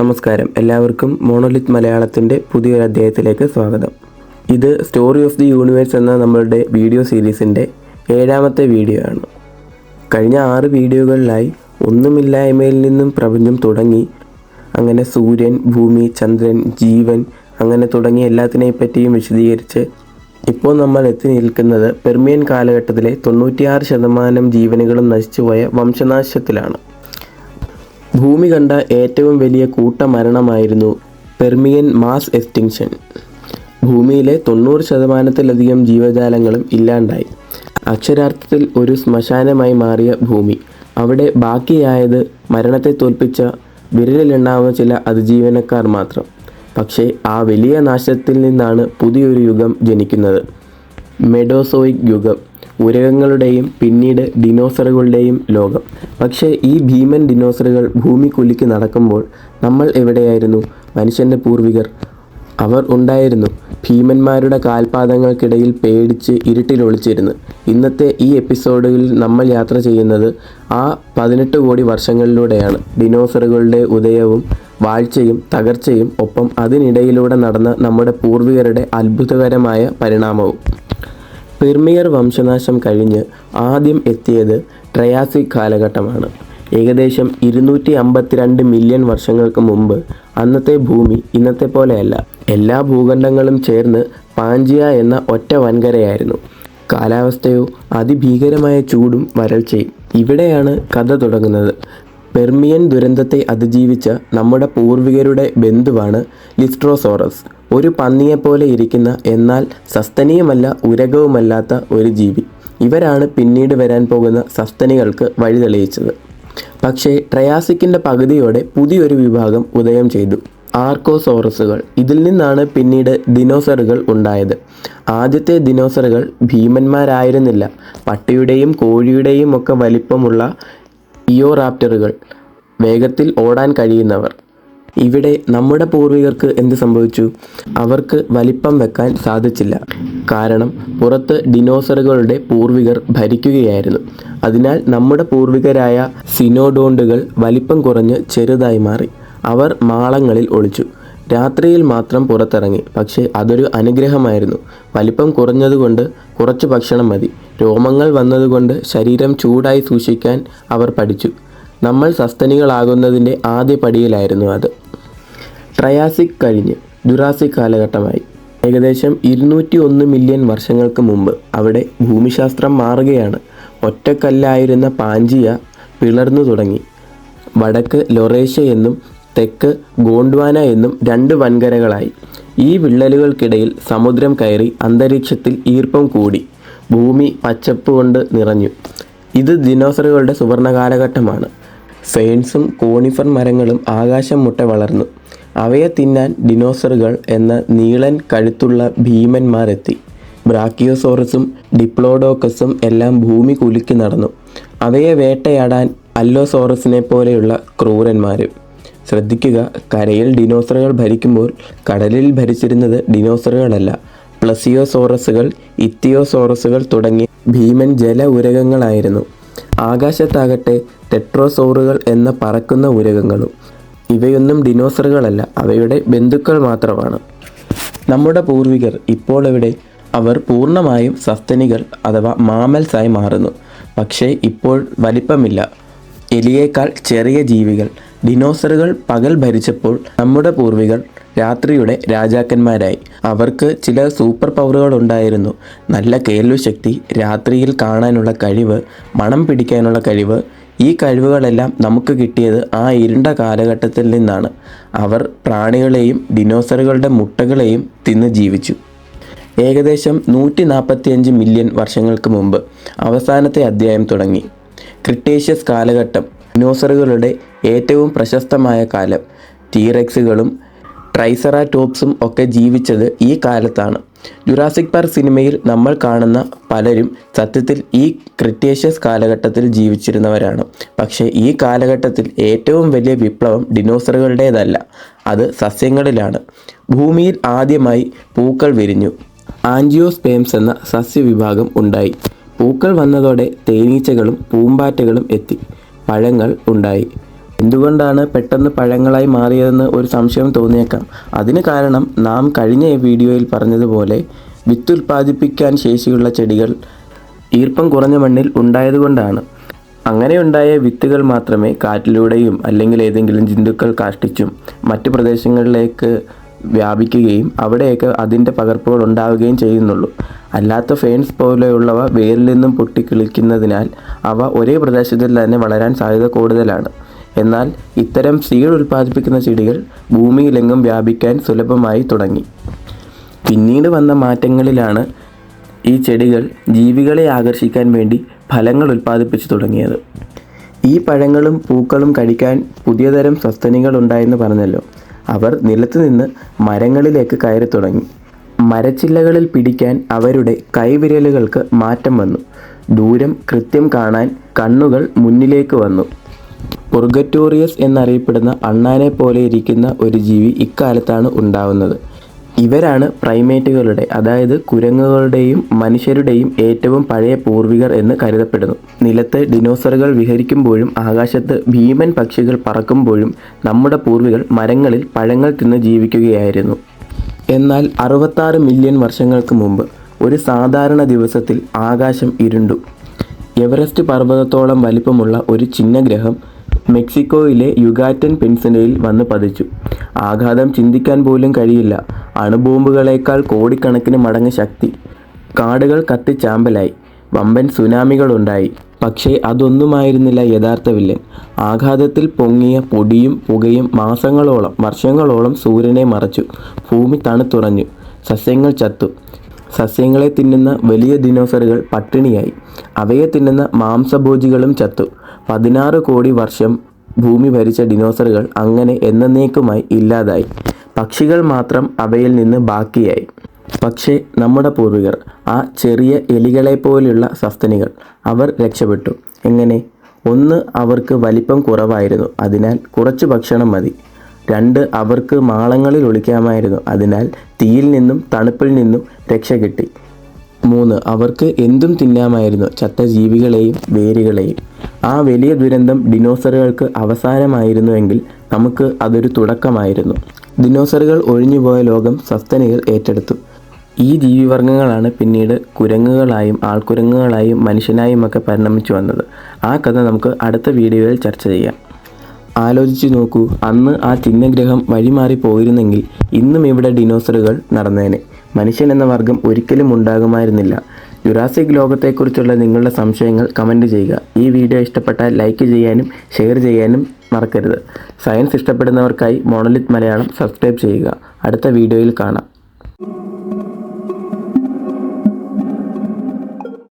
നമസ്കാരം. എല്ലാവർക്കും മോണോലിത്ത് മലയാളത്തിന്റെ പുതിയൊരു അധ്യായത്തിലേക്ക് സ്വാഗതം. ഇത് സ്റ്റോറി ഓഫ് ദി യൂണിവേഴ്സ് എന്ന നമ്മളുടെ വീഡിയോ സീരീസിന്റെ ഏഴാമത്തെ വീഡിയോ ആണ്. കഴിഞ്ഞ ആറ് വീഡിയോകളിലായി ഒന്നുമില്ലായ്മയിൽ നിന്നും പ്രപഞ്ചം തുടങ്ങി. അങ്ങനെ സൂര്യൻ ഭൂമി ചന്ദ്രൻ ജീവൻ അങ്ങനെ തുടങ്ങി എല്ലാത്തിനെ പറ്റിയും വിശദീകരിച്ച് ഇപ്പോൾ നമ്മൾ എത്തി നിൽക്കുന്നത് പെർമിയൻ കാലഘട്ടത്തിലെ തൊണ്ണൂറ്റിയാറ് ശതമാനം ജീവനുകളും നശിച്ചുപോയ വംശനാശത്തിലാണ്. ഭൂമി കണ്ട ഏറ്റവും വലിയ കൂട്ടമരണമായിരുന്നു പെർമിയൻ മാസ് എക്സ്റ്റിങ്ഷൻ. ഭൂമിയിലെ തൊണ്ണൂറ് ശതമാനത്തിലധികം ജീവജാലങ്ങളും ഇല്ലാണ്ടായി. അക്ഷരാർത്ഥത്തിൽ ഒരു ശ്മശാനമായി മാറിയ ഭൂമി. അവിടെ ബാക്കിയായത് മരണത്തെ തോൽപ്പിച്ച വിരലിലെണ്ണാവുന്ന ചില അതിജീവനക്കാർ മാത്രം. പക്ഷേ ആ വലിയ നാശത്തിൽ നിന്നാണ് പുതിയൊരു യുഗം ജനിക്കുന്നത്. മെഡോസോയിക് യുഗം ഉരകങ്ങളുടെയും പിന്നീട് ഡിനോസറുകളുടെയും ലോകം. പക്ഷേ ഈ ഭീമൻ ഡിനോസറുകൾ ഭൂമി കുലുക്കി നടക്കുമ്പോൾ നമ്മൾ എവിടെയായിരുന്നു? മനുഷ്യന്റെ പൂർവികർ. അവർ ഉണ്ടായിരുന്നു. ഭീമന്മാരുടെ കാൽപാദങ്ങൾക്കിടയിൽ പേടിച്ച് ഇരുട്ടിലൊളിച്ചിരുന്നു. ഇന്നത്തെ ഈ എപ്പിസോഡിൽ നമ്മൾ യാത്ര ചെയ്യുന്നത് ആ പതിനെട്ട് കോടി വർഷങ്ങളിലൂടെയാണ്. ഡിനോസറുകളുടെ ഉദയവും വാഴ്ചയും തകർച്ചയും ഒപ്പം അതിനിടയിലൂടെ നടന്ന നമ്മുടെ പൂർവികരുടെ അത്ഭുതകരമായ പരിണാമവും. പെർമിയർ വംശനാശം കഴിഞ്ഞ് ആദ്യം എത്തിയത് ട്രയാസിക് കാലഘട്ടമാണ്. ഏകദേശം ഇരുന്നൂറ്റി അമ്പത്തിരണ്ട് മില്യൺ വർഷങ്ങൾക്ക് മുമ്പ് അന്നത്തെ ഭൂമി ഇന്നത്തെ പോലെയല്ല. എല്ലാ ഭൂഖണ്ഡങ്ങളും ചേർന്ന് പാഞ്ചിയ എന്ന ഒറ്റ വൻകരയായിരുന്നു. കാലാവസ്ഥയോ അതിഭീകരമായ ചൂടും വരൾച്ചയും. ഇവിടെയാണ് കഥ തുടങ്ങുന്നത്. പെർമിയൻ ദുരന്തത്തെ അതിജീവിച്ച നമ്മുടെ പൂർവികരുടെ ബന്ധുവാണ് ലിസ്ട്രോസോറസ്. ഒരു പന്നിയെപ്പോലെ ഇരിക്കുന്ന എന്നാൽ സസ്തനീയമല്ല ഉരകവുമല്ലാത്ത ഒരു ജീവി. ഇവരാണ് പിന്നീട് വരാൻ പോകുന്ന സസ്തനികൾക്ക് വഴിതെളിയിച്ചത് പക്ഷേ ട്രയാസിക്കിന്റെ പകുതിയോടെ പുതിയൊരു വിഭാഗം ഉദയം ചെയ്തു. ആർക്കോസോറസുകൾ. ഇതിൽ നിന്നാണ് പിന്നീട് ദിനോസറുകൾ ഉണ്ടായത്. ആദ്യത്തെ ദിനോസറുകൾ ഭീമന്മാരായിരുന്നില്ല. പട്ടിയുടെയും കോഴിയുടെയും ഒക്കെ വലിപ്പമുള്ള ഇയോറാപ്റ്ററുകൾ വേഗത്തിൽ ഓടാൻ കഴിയുന്നവർ. ഇവിടെ നമ്മുടെ പൂർവികർക്ക് എന്ത് സംഭവിച്ചു? അവർക്ക് വലിപ്പം വെക്കാൻ സാധിച്ചില്ല. കാരണം പുറത്ത് ഡിനോസറുകളുടെ പൂർവികർ ഭരിക്കുകയായിരുന്നു. അതിനാൽ നമ്മുടെ പൂർവികരായ സിനോഡോണ്ടുകൾ വലിപ്പം കുറഞ്ഞ് ചെറുതായി മാറി. അവർ മാളങ്ങളിൽ ഒളിച്ചു. രാത്രിയിൽ മാത്രം പുറത്തിറങ്ങി. പക്ഷേ അതൊരു അനുഗ്രഹമായിരുന്നു. വലിപ്പം കുറഞ്ഞതുകൊണ്ട് കുറച്ച് ഭക്ഷണം മതി. രോമങ്ങൾ വന്നതുകൊണ്ട് ശരീരം ചൂടായി സൂക്ഷിക്കാൻ അവർ പഠിച്ചു. നമ്മൾ സസ്തനികളാകുന്നതിന്റെ ആദ്യ പടിയിലായിരുന്നു അത്. ട്രയാസിക് കഴിഞ്ഞ് ജുറാസിക് കാലഘട്ടമായി. ഏകദേശം ഇരുന്നൂറ്റി ഒന്ന് മില്യൺ വർഷങ്ങൾക്ക് മുമ്പ് അവിടെ ഭൂമിശാസ്ത്രം മാറുകയാണ്. ഒറ്റക്കല്ലായിരുന്ന പാഞ്ചിയ പിളർന്നു തുടങ്ങി. വടക്ക് ലൊറേഷ്യ എന്നും തെക്ക് ഗോണ്ട്വാന എന്നും രണ്ട് വൻകരകളായി. ഈ വിള്ളലുകൾക്കിടയിൽ സമുദ്രം കയറി അന്തരീക്ഷത്തിൽ ഈർപ്പം കൂടി. ഭൂമി പച്ചപ്പ് കൊണ്ട് നിറഞ്ഞു. ഇത് ദിനോസറുകളുടെ സുവർണ കാലഘട്ടമാണ്. ഫെയിൻസും കോണിഫർ മരങ്ങളും ആകാശം മുട്ട വളർന്നു. അവയെ തിന്നാൻ ഡിനോസറുകൾ എന്ന നീളൻ കഴുത്തുള്ള ഭീമന്മാരെത്തി. ബ്രാക്കിയോസോറസും ഡിപ്ലോഡോക്കസും എല്ലാം ഭൂമി കുലുക്കി നടന്നു. അവയെ വേട്ടയാടാൻ അല്ലോസോറസിനെ പോലെയുള്ള ക്രൂരന്മാരും. ശ്രദ്ധിക്കുക കരയിൽ ഡിനോസറുകൾ ഭരിക്കുമ്പോൾ കടലിൽ ഭരിച്ചിരുന്നത് ഡിനോസറുകളല്ല പ്ലസിയോസോറസുകൾ ഇത്തിയോസോറസുകൾ തുടങ്ങി ഭീമൻ ജല ഉരകങ്ങളായിരുന്നു ആകാശത്താകട്ടെ ടെട്രോസോറുകൾ എന്ന പറക്കുന്ന ഉരകങ്ങളും. ഇവയൊന്നും ഡിനോസറുകളല്ല അവയുടെ ബന്ധുക്കൾ മാത്രമാണ്. നമ്മുടെ പൂർവികർ ഇപ്പോൾ എവിടെ അവർ പൂർണമായും സസ്തനികൾ അഥവാ മാമൽസായി മാറുന്നു. പക്ഷേ ഇപ്പോൾ വലിപ്പമില്ല. എലിയേക്കാൾ ചെറിയ ജീവികൾ ഡിനോസറുകൾ പകൽ ഭരിച്ചപ്പോൾ നമ്മുടെ പൂർവികർ രാത്രിയുടെ രാജാക്കന്മാരായി. അവർക്ക് ചില സൂപ്പർ പവറുകൾ ഉണ്ടായിരുന്നു. നല്ല കേൾവിശക്തി രാത്രിയിൽ കാണാനുള്ള കഴിവ് മണം പിടിക്കാനുള്ള കഴിവ് ഈ കഴിവുകളെല്ലാം നമുക്ക് കിട്ടിയത് ആ ഇരുണ്ട കാലഘട്ടത്തിൽ നിന്നാണ്. അവർ പ്രാണികളെയും ഡിനോസറുകളുടെ മുട്ടകളെയും തിന്ന് ജീവിച്ചു. ഏകദേശം നൂറ്റി നാൽപ്പത്തിയഞ്ച് മില്യൺ വർഷങ്ങൾക്ക് മുമ്പ് അവസാനത്തെ അധ്യായം തുടങ്ങി. ക്രിട്ടേഷ്യസ് കാലഘട്ടം ഡിനോസറുകളുടെ ഏറ്റവും പ്രശസ്തമായ കാലം. ടീറെക്സുകളും ട്രൈസറാറ്റോപ്സും ഒക്കെ ജീവിച്ചത് ഈ കാലത്താണ്. ജുറാസിക് പാർക്ക് സിനിമയിൽ നമ്മൾ കാണുന്ന പലരും സത്യത്തിൽ ഈ ക്രിറ്റേഷ്യസ് കാലഘട്ടത്തിൽ ജീവിച്ചിരുന്നവരാണ്. പക്ഷേ ഈ കാലഘട്ടത്തിൽ ഏറ്റവും വലിയ വിപ്ലവം ഡിനോസറുകളുടേതല്ല അത് സസ്യങ്ങളിലാണ്. ഭൂമിയിൽ ആദ്യമായി പൂക്കൾ വിരിഞ്ഞു. ആൻജിയോസ്പേംസ് എന്ന സസ്യവിഭാഗം ഉണ്ടായി. പൂക്കൾ വന്നതോടെ തേനീച്ചകളും പൂമ്പാറ്റകളും എത്തി. പഴങ്ങൾ ഉണ്ടായി. എന്തുകൊണ്ടാണ് പെട്ടെന്ന് പഴങ്ങളായി മാറിയതെന്ന് ഒരു സംശയം തോന്നിയേക്കാം. അതിന് കാരണം നാം കഴിഞ്ഞ വീഡിയോയിൽ പറഞ്ഞതുപോലെ വിത്ത് ഉൽപ്പാദിപ്പിക്കാൻ ശേഷിയുള്ള ചെടികൾ ഈർപ്പം കുറഞ്ഞ മണ്ണിൽ ഉണ്ടായതുകൊണ്ടാണ്. അങ്ങനെ ഉണ്ടായ വിത്തുകൾ മാത്രമേ കാറ്റിലൂടെയും അല്ലെങ്കിൽ ഏതെങ്കിലും ജന്തുക്കൾ കാഷ്ടിച്ചും മറ്റു പ്രദേശങ്ങളിലേക്ക് വ്യാപിക്കുകയും അവിടെയൊക്കെ അതിന്റെ പകർപ്പുകൾ ഉണ്ടാവുകയും ചെയ്യുന്നുള്ളൂ. അല്ലാത്ത ഫേൺസ് പോലെയുള്ളവ വേരിൽ നിന്നും പൊട്ടിക്കിളിക്കുന്നതിനാൽ അവ ഒരേ പ്രദേശത്തിൽ തന്നെ വളരാൻ സാധ്യത കൂടുതലാണ്. എന്നാൽ ഇത്തരം സീഡ് ഉൽപ്പാദിപ്പിക്കുന്ന ചെടികൾ ഭൂമിയിലെങ്ങും വ്യാപിക്കാൻ സുലഭമായി തുടങ്ങി. പിന്നീട് വന്ന മാറ്റങ്ങളിലാണ് ഈ ചെടികൾ ജീവികളെ ആകർഷിക്കാൻ വേണ്ടി ഫലങ്ങൾ ഉൽപ്പാദിപ്പിച്ചു തുടങ്ങിയത്. ഈ പഴങ്ങളും പൂക്കളും കഴിക്കാൻ പുതിയ തരം സസ്തനികൾ ഉണ്ടായെന്ന് പറഞ്ഞല്ലോ. അവർ നിലത്ത് നിന്ന് മരങ്ങളിലേക്ക് കയറി തുടങ്ങി. മരച്ചില്ലകളിൽ പിടിക്കാൻ അവരുടെ കൈവിരലുകൾക്ക് മാറ്റം വന്നു. ദൂരം കൃത്യം കാണാൻ കണ്ണുകൾ മുന്നിലേക്ക് വന്നു. പൊർഗറ്റോറിയസ് എന്നറിയപ്പെടുന്ന അണ്ണാനെ പോലെ ഇരിക്കുന്ന ഒരു ജീവി ഇക്കാലത്താണ് ഉണ്ടാവുന്നത്. ഇവരാണ് പ്രൈമേറ്റുകളുടെ അതായത് കുരങ്ങുകളുടെയും മനുഷ്യരുടെയും ഏറ്റവും പഴയ പൂർവികർ എന്ന് കരുതപ്പെടുന്നു. നിലത്ത് ഡിനോസറുകൾ വിഹരിക്കുമ്പോഴും ആകാശത്ത് ഭീമൻ പക്ഷികൾ പറക്കുമ്പോഴും നമ്മുടെ പൂർവികൾ മരങ്ങളിൽ പഴങ്ങൾ തിന്ന് ജീവിക്കുകയായിരുന്നു. എന്നാൽ അറുപത്താറ് മില്യൺ വർഷങ്ങൾക്ക് മുമ്പ് ഒരു സാധാരണ ദിവസത്തിൽ ആകാശം ഇരുണ്ടു. എവറസ്റ്റ് പർവതത്തോളം വലിപ്പമുള്ള ഒരു ചിഹ്നഗ്രഹം മെക്സിക്കോയിലെ യുഗാറ്റൻ പെൻസിനയിൽ വന്ന് പതിച്ചു. ആഘാതം ചിന്തിക്കാൻ പോലും കഴിയില്ല. അണുബോംബുകളേക്കാൾ കോടിക്കണക്കിന് മടങ്ങ് ശക്തി. കാടുകൾ കത്തിച്ചാമ്പലായി വമ്പൻ സുനാമികളുണ്ടായി. പക്ഷേ അതൊന്നുമായിരുന്നില്ല യഥാർത്ഥ വില്ലൻ. ആഘാതത്തിൽ പൊങ്ങിയ പൊടിയും പുകയും മാസങ്ങളോളം വർഷങ്ങളോളം സൂര്യനെ മറച്ചു. ഭൂമി തണുത്തുറഞ്ഞു. സസ്യങ്ങൾ ചത്തു. സസ്യങ്ങളെ തിന്നുന്ന വലിയ ദിനോസറുകൾ പട്ടിണിയായി. അവയെ തിന്നുന്ന മാംസഭോജികളും ചത്തു. പതിനാറ് കോടി വർഷം ഭൂമി ഭരിച്ച ഡിനോസറുകൾ അങ്ങനെ എന്നേക്കുമായി ഇല്ലാതായി. പക്ഷികൾ മാത്രം അവയിൽ നിന്ന് ബാക്കിയായി. പക്ഷേ നമ്മുടെ പൂർവികർ ആ ചെറിയ എലികളെ പോലുള്ള സസ്തനികൾ അവർ രക്ഷപ്പെട്ടു. എങ്ങനെ? ഒന്ന് അവർക്ക് വലിപ്പം കുറവായിരുന്നു അതിനാൽ കുറച്ച് ഭക്ഷണം മതി. രണ്ട് അവർക്ക് മാളങ്ങളിൽ ഒളിക്കാമായിരുന്നു അതിനാൽ തീയിൽ നിന്നും തണുപ്പിൽ നിന്നും രക്ഷ കിട്ടി. മൂന്ന്. അവർക്ക് എന്തും തിന്നാമായിരുന്നു. ചത്ത ജീവികളെയും വേരുകളെയും. ആ വലിയ ദുരന്തം ഡിനോസറുകൾക്ക് അവസാനമായിരുന്നുവെങ്കിൽ നമുക്ക് അതൊരു തുടക്കമായിരുന്നു. ഡിനോസറുകൾ ഒഴിഞ്ഞുപോയ ലോകം സസ്തനികൾ ഏറ്റെടുത്തു. ഈ ജീവിവർഗങ്ങളാണ് പിന്നീട് കുരങ്ങുകളായും ആൾക്കുരങ്ങുകളായും മനുഷ്യനായും ഒക്കെ പരിണമിച്ചു വന്നത്. ആ കഥ നമുക്ക് അടുത്ത വീഡിയോയിൽ ചർച്ച ചെയ്യാം. ആലോചിച്ചു നോക്കൂ. അന്ന് ആ ചിഹ്നഗ്രഹം വഴിമാറി പോയിരുന്നെങ്കിൽ ഇന്നും ഇവിടെ ഡിനോസറുകൾ നടന്നേനെ. മനുഷ്യൻ എന്ന വർഗം ഒരിക്കലും ഉണ്ടാകുമായിരുന്നില്ല. ജുറാസിക് ലോകത്തെക്കുറിച്ചുള്ള നിങ്ങളുടെ സംശയങ്ങൾ കമന്റ് ചെയ്യുക. ഈ വീഡിയോ ഇഷ്ടപ്പെട്ടാൽ ലൈക്ക് ചെയ്യാനും ഷെയർ ചെയ്യാനും മറക്കരുത്. സയൻസ് ഇഷ്ടപ്പെടുന്നവർക്കായി മോണലിത് മലയാളം സബ്സ്ക്രൈബ് ചെയ്യുക. അടുത്ത വീഡിയോയിൽ കാണാം.